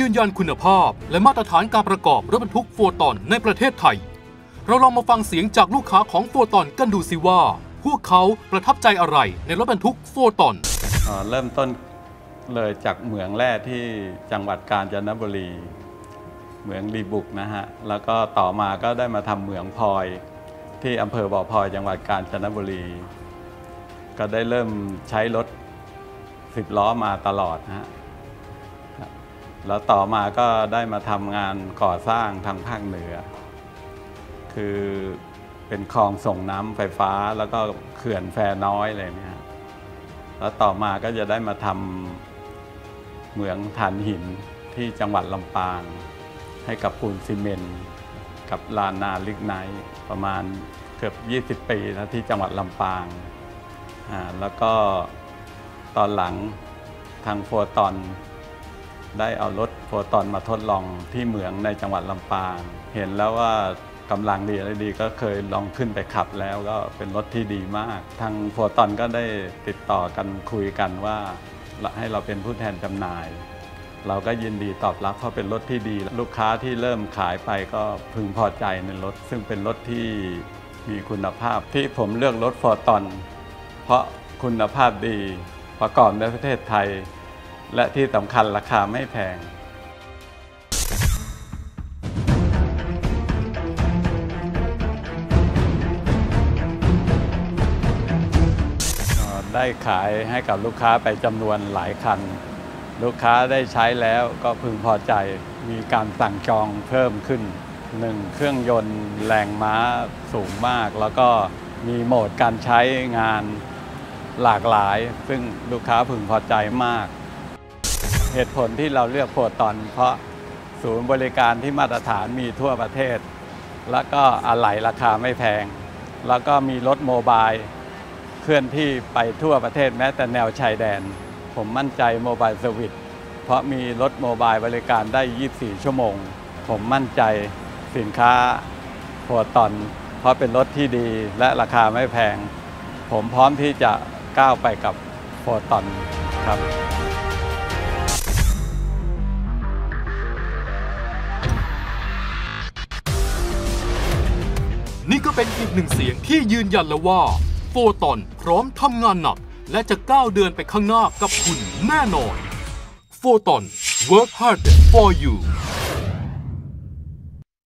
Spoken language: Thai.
ยืนยันคุณภาพ และมาตรฐานการประกอบรถบรรทุกโฟตอนในประเทศไทย เราลองมาฟังเสียงจากลูกค้าของโฟตอนกันดูสิว่า พวกเขาประทับใจอะไรในรถบรรทุกโฟตอนเริ่มต้นเลยจากเหมืองแร่ที่จังหวัดกาญจนบุรีเหมืองรีบุกนะฮะ แล้วก็ต่อมาก็ได้มาทำเหมืองพลอย ที่อำเภอบ่อพลอยจังหวัดกาญจนบุรี ก็ได้เริ่มใช้รถสิบล้อมาตลอดนะฮะ แล้วต่อมาก็ได้มาทำงานก่อสร้างทางภาคเหนือ คือเป็นคลองส่งน้ำไฟฟ้าแล้วก็เขื่อนแฟน้อยอะไรเนี่ยแล้วต่อมาก็จะได้มาทำเหมืองถ่านหินที่จังหวัดลำปาง ให้กับปูนซีเมนต์กับลานนาลิกไนท์ประมาณเกือบ 20 ปีนะที่จังหวัดลำปางอ่าแล้วก็ตอนหลังทางโฟตอน ได้เอารถโฟตอนมาทดลองที่เหมืองในจังหวัดลำปาง เห็นแล้วว่ากำลังดีอะไรดีก็เคยลองขึ้นไปขับแล้วก็เป็นรถที่ดีมาก ทางโฟตอนก็ได้ติดต่อกันคุยกันว่า ให้เราเป็นผู้แทนจำหน่าย เราก็ยินดีตอบรับเพราะเป็นรถที่ดี ลูกค้าที่เริ่มขายไปก็พึงพอใจในรถ ซึ่งเป็นรถที่มีคุณภาพที่ผมเลือกรถฟอร์ตอน เพราะคุณภาพดีประกอบในประเทศไทย และที่สำคัญราคาไม่แพงได้ขายให้กับลูกค้าไปจำนวนหลายคัน ลูกค้าได้ใช้แล้วก็พึงพอใจมีการสั่งจองเพิ่มขึ้นหนึ่งเครื่องยนต์แรงม้าสูงมาก แล้วก็มีโหมดการใช้งานหลากหลาย ซึ่งลูกค้าพึงพอใจมาก เหตุผลที่เราเลือกโฟตอนเพราะศูนย์บริการที่มาตรฐานมีทั่วประเทศ แล้วก็อะไหล่ราคาไม่แพง แล้วก็มีรถโมบายเคลื่อนที่ไปทั่วประเทศแม้แต่แนวชายแดน ผมมั่นใจโมบายเซอร์วิสเพราะมีรถโมบายบริการได้ 24 ชั่วโมง ผมมั่นใจสินค้าโฟตอน เพราะเป็นรถที่ดีและราคาไม่แพง ผมพร้อมที่จะก้าวไปกับโฟตอนครับ นี่ก็เป็นอีกหนึ่งเสียงที่ยืนยันแล้วว่า โฟตอนพร้อมทำงานหนัก และจะก้าวเดินไปข้างหน้ากับคุณแน่นอน โฟตอน work hard for you